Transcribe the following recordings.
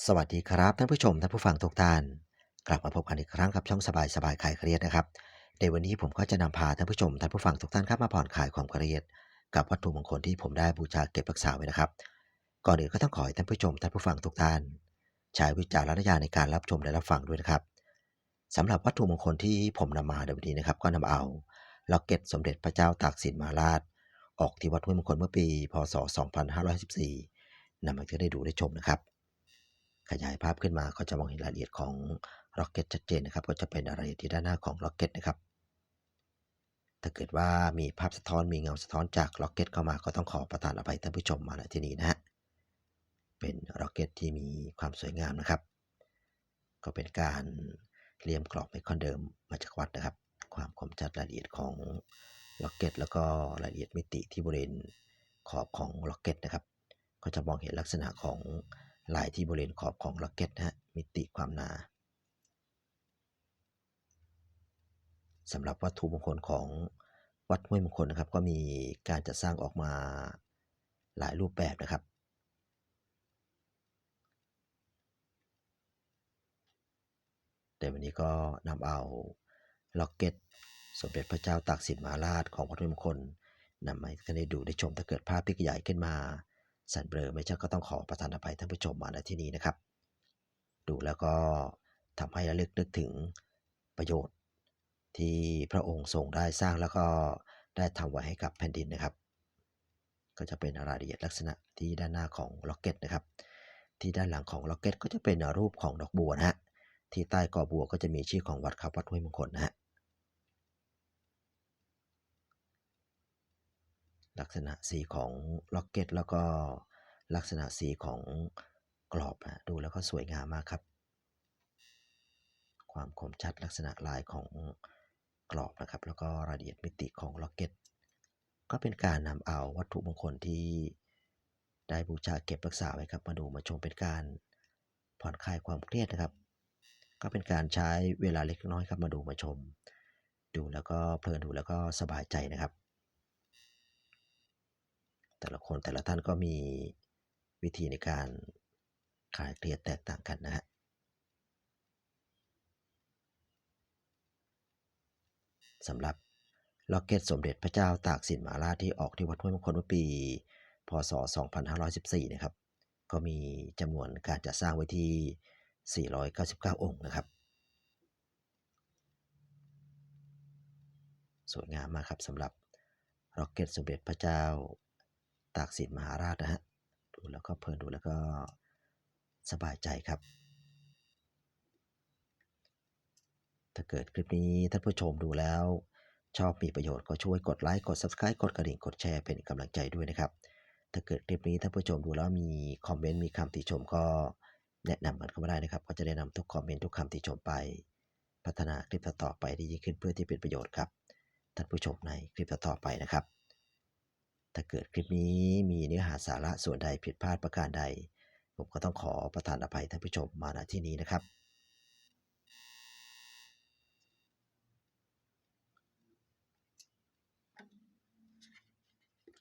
สวัสดีครับท่านผู้ชมท่านผู้ฟังทุกท่าน กลับมาพบกันอีกครั้งกับช่องสบายสบายคลายเครียดนะครับ ในวันนี้ผมก็จะนำพาท่านผู้ชมท่านผู้ฟังทุกท่านครับมาผ่อนคลายความเครียด กับวัตถุมงคลที่ผมได้บูชาเก็บรักษาไว้นะครับ ก่อนอื่นก็ต้องขอให้ท่านผู้ชมท่านผู้ฟังทุกท่าน ใช้วิจารณญาณในการรับชมและรับฟังด้วยนะครับสำหรับวัตถุมงคลที่ผมนำมาในวันนี้นะครับ ก็นำเอาล็อกเก็ตสมเด็จพระเจ้าตากสินมาราช ออกที่วัดห้วยมงคลเมื่อปี พศ 2514นำมาให้ได้ดูได้ชมนะครับ ขยายภาพขึ้นมาก็จะมองเห็นรายละเอียดของล็อกเก็ตชัดเจนนะครับ ก็จะเป็นรายละเอียดที่ด้านหน้าของล็อกเก็ตนะครับ ถ้าเกิดว่ามีภาพสะท้อนมีเงาสะท้อนจากล็อกเก็ตเข้ามาก็ต้องขอประทานอภัยท่านผู้ชมมาณที่นี้นะฮะ เป็นล็อกเก็ตที่มีความสวยงามนะครับ ก็เป็นการเลียมกรอบไมคอนเดิมมาจากวัดนะครับ ความคมชัดรายละเอียดของล็อกเก็ตแล้วก็รายละเอียดมิติที่บริเวณขอบของล็อกเก็ตนะครับ ก็จะมองเห็นลักษณะของ ลายที่บริเวณขอบของล็อกเก็ตนะฮะมิติความหนาสำหรับวัตถุมงคลของวัดห้วยมงคลนะครับ ก็มีการจัดสร้างออกมาหลายรูปแบบนะครับ แต่วันนี้ก็นำเอาล็อกเก็ต สมเด็จพระเจ้าตากสินมหาราชของวัดห้วยมงคลนำมาให้ท่านได้ดูได้ชมถ้าเกิดภาพพิกใหญ่ขึ้นมา สันเบลอไม่ใช่ก็ต้องขอประทานอภัยท่านผู้ชมมาณที่นี้นะครับ ดูแล้วก็ทำให้ระลึกนึกถึงประโยชน์ ที่พระองค์ทรงได้สร้างแล้วก็ได้ทำไว้ให้กับแผ่นดินนะครับ ก็จะเป็นรายละเอียดลักษณะที่ด้านหน้าของล็อกเก็ตนะครับ ที่ด้านหลังของล็อกเก็ตก็จะเป็นรูปของดอกบัวนะฮะที่ใต้กอบัวก็จะมีชื่อของวัดครับวัดห้วยมงคลนะฮะ ลักษณะสีของล็อกเก็ตแล้วก็ลักษณะสีของกรอบนะดูแล้วก็สวยงามมากครับ ความคมชัดลักษณะลายของกรอบนะครับ แล้วก็รายละเอียดมิติของล็อกเก็ตก็เป็นการนำเอาวัตถุมงคลที่ได้บูชาเก็บรักษาไว้ครับมาดูมาชมเป็นการผ่อนคลายความเครียดนะครับ ก็เป็นการใช้เวลาเล็กน้อยครับมาดูมาชม ดูแล้วก็เพลินดูแล้วก็สบายใจนะครับ แต่ละคนแต่ละท่านก็มีวิธีในการคลายเครียดแตกต่างกันนะฮะสำหรับล็อกเก็ตสมเด็จพระเจ้าตากสินมหาราชที่ออกที่วัดห้วยมงคลเมื่อปี พศ 2514 นะครับ ก็มีจำนวนการจัดสร้างไว้ที่ 499 องค์นะครับ สวยงามมากครับสำหรับล็อกเก็ตสมเด็จพระเจ้า ตากสินมหาราชนะฮะดูแล้วก็เพลินดูแล้วก็สบายใจครับ ถ้าเกิดคลิปนี้ท่านผู้ชมดูแล้ว ชอบมีประโยชน์ก็ช่วยกดไลค์กด Subscribe กดกระดิ่งกดแชร์เป็นกำลังใจด้วยนะครับ ถ้าเกิดคลิปนี้ท่านผู้ชมดูแล้วมีคอมเมนต์มีคำติชมก็แนะนำกันเข้ามาได้นะครับ ก็จะได้นำทุกคอมเมนต์ทุกคำติชมไป พัฒนาคลิปต่อไปได้ยิ่งขึ้นเพื่อที่เป็นประโยชน์ครับท่านผู้ชมในคลิปต่อไปนะครับ ถ้าเกิดคลิปนี้มีเนื้อหาสาระส่วนใดผิดพลาดประการใด ผมก็ต้องขอประทานอภัยท่านผู้ชมมาณที่นี้นะครับ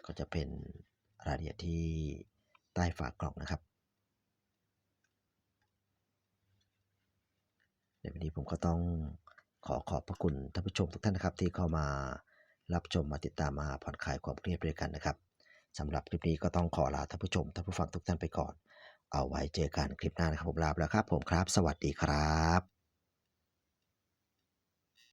ก็จะเป็นรายละเอียดที่ใต้ฝากล่องนะครับในวันนี้ผมก็ต้องขอขอบพระคุณท่านผู้ชมทุกท่านนะครับที่เข้ามา รับชมมาติดตามมาผ่อนคลายความเครียดด้วยกันนะครับสำหรับคลิปนี้ก็ต้องขอลาท่านผู้ชมท่านผู้ฟังทุกท่านไปก่อน เอาไว้เจอกันคลิปหน้านะครับผมลาไปแล้วครับ ผมครับ สวัสดีครับ